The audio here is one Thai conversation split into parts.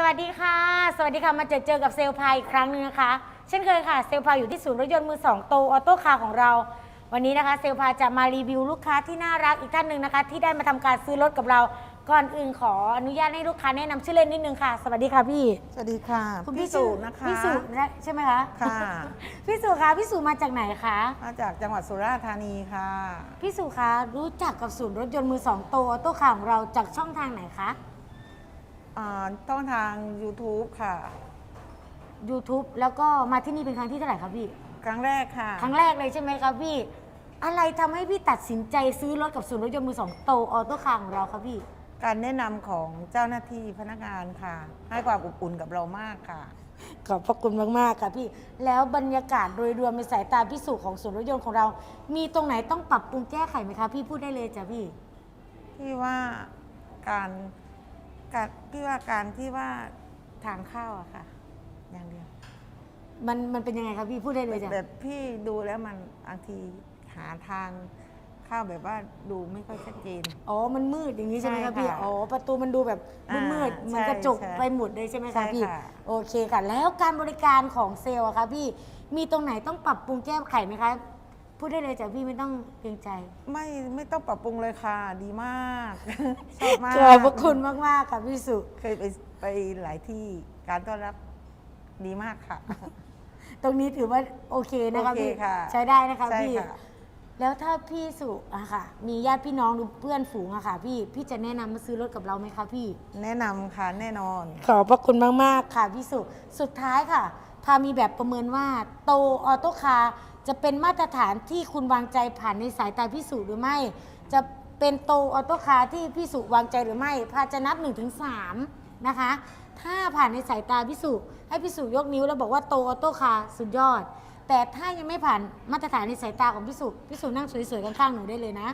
สวัสดีค่ะ สวัสดีค่ะ มาเจอเจอกับเซลลพายอีกครั้งหนึงนะคะ เช่นเคยค่ะ เซลลพายอยู่ที่ศูนย์รถยนต์มือสองโตออโต้คาร์ของเรา วันนี้นะคะ เซลลพายจะมารีวิวลูกค้าที่น่ารักอีกท่านหนึ่งนะคะ ที่ได้มาทำการซื้อรถกับเรา ก่อนอื่นขออนุญาตให้ลูกค้าแนะนำชื่อเล่นนิดนึงค่ะ สวัสดีค่ะพี่ สวัสดีค่ะคุณพี่พี่สุนะคะ พี่สุนะใช่ไหมคะค่ะ พี่สุคะพี่สุมาจากไหนคะมาจากจังหวัดสุราษฎร์ธานีค่ะ พี่สุคะรู้จักกับศูนย์รถยนต์มือสองโตออโต้คาร์ของเราจากช่องทางไหนคะ อ่าต้องทาง YouTube ค่ะ YouTube แล้วก็มาที่นี่เป็นครั้งที่เท่าไหร่คะพี่ ครั้งแรกค่ะ ครั้งแรกเลยใช่ไหมครับพี่ อะไรทำให้พี่ตัดสินใจซื้อรถกับศูนย์รถยนต์มือสองโตออโต้คาร์ของเราครับพี่ การแนะนำของเจ้าหน้าที่พนักงานค่ะ ให้ความอบอุ่นกับเรามากค่ะ ขอบพระคุณมาก ๆ ค่ะพี่ แล้วบรรยากาศโดยรวมในสายตาพิสูจน์ของศูนย์รถยนต์ของเรา มีตรงไหนต้องปรับปรุงแก้ไขไหมคะพี่พูดได้เลยจ้ะพี่ ที่ว่าการ การที่ว่าการที่ว่าทางเข้าอะค่ะ อย่างเดียวมันมันเป็นยังไงครับพี่พูดได้เลยจ้ะแบบพี่ดูแล้วมันบางทีหาทางเข้าแบบว่าดูไม่ค่อยชัดเจน อ๋อ มันมืดอย่างนี้ใช่ไหมครับพี่ใช่ค่ะอ๋อประตูมันดูแบบอ่ามืดๆใช่มันกระจกใช่ไปหมดเลยใช่ไหมใช่คะพี่ค่ะ โอเคค่ะ แล้วการบริการของเซลล์อะคะพี่มีตรงไหนต้องปรับปรุงแก้ไขไหมคะ พูดได้เลยจ้ะพี่ไม่ต้องเกรงใจ ไม่ไม่ต้องปรับปรุงเลยค่ะ ดีมาก ชอบมากขอบพระคุณมากๆค่ะพี่สุ เคยไปไปหลายที่การต้อนรับดีมากค่ะ ตรงนี้ถือว่าโอเคนะคะโอเคพี่ค่ะใช้ได้นะคะใช่พี่ ค่ะ แล้วถ้าพี่สุอะค่ะ มีญาติพี่น้องหรือเพื่อนฝูงอะค่ะ พี่พี่จะแนะนำมาซื้อรถกับเราไหมคะพี่ แนะนำค่ะแน่นอน ขอบพระคุณมาก ๆ ค่ะพี่สุ สุดท้ายค่ะ พามีแบบประเมินว่าโตออโต้คาร์ จะเป็นมาตรฐานที่คุณวางใจผ่านในสายตาพี่สุหรือไม่ จะเป็นโตออโตคาที่พี่สุวางใจหรือไม่ พาจะนับ1นถึงสนะคะ ถ้าผ่านในสายตาพี่สุให้พี่สุยกนิ้วแล้วบอกว่าโตออโตคาสุดยอด แต่ถ้ายังไม่ผ่านมาตรฐานในสายตาของพี่สุพี่สุนั่งสวยๆข้างๆหนูได้เลยนะ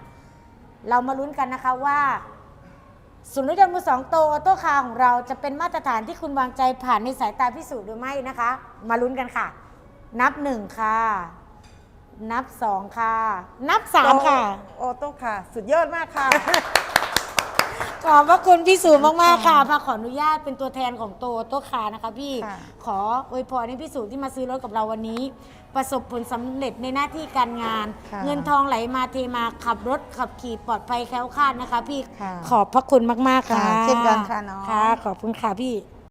เรามาลุ้นกันนะคะว่าศูนย์รถยนต์มือสองโตออโต้คาร์ของเราจะเป็นมาตรฐานที่คุณวางใจผ่านในสายตาพิสูจน์หรือไม่นะคะ มาลุ้นกันค่ะ นับหนึ่งค่ะ นับสองค่ะ นับสามค่ะ โอโต้ค่ะ สุดยอดมากค่ะ ขอบพระคุณพี่สูมากๆค่ะพาขออนุญาตเป็นตัวแทนของโตโต้คาร์นะคะพี่ ค่ะ ขออวยพรให้พี่สูที่มาซื้อรถกับเราวันนี้ ประสบผลสำเร็จในหน้าที่การงาน ค่ะเงินทองไหลมาเทมาขับรถขับขี่ปลอดภัยแคล้วคลาดนะคะพี่ ค่ะขอบพระคุณมากๆค่ะค่ะเช่นกันค่ะน้อง ค่ะ ขอบคุณค่ะพี่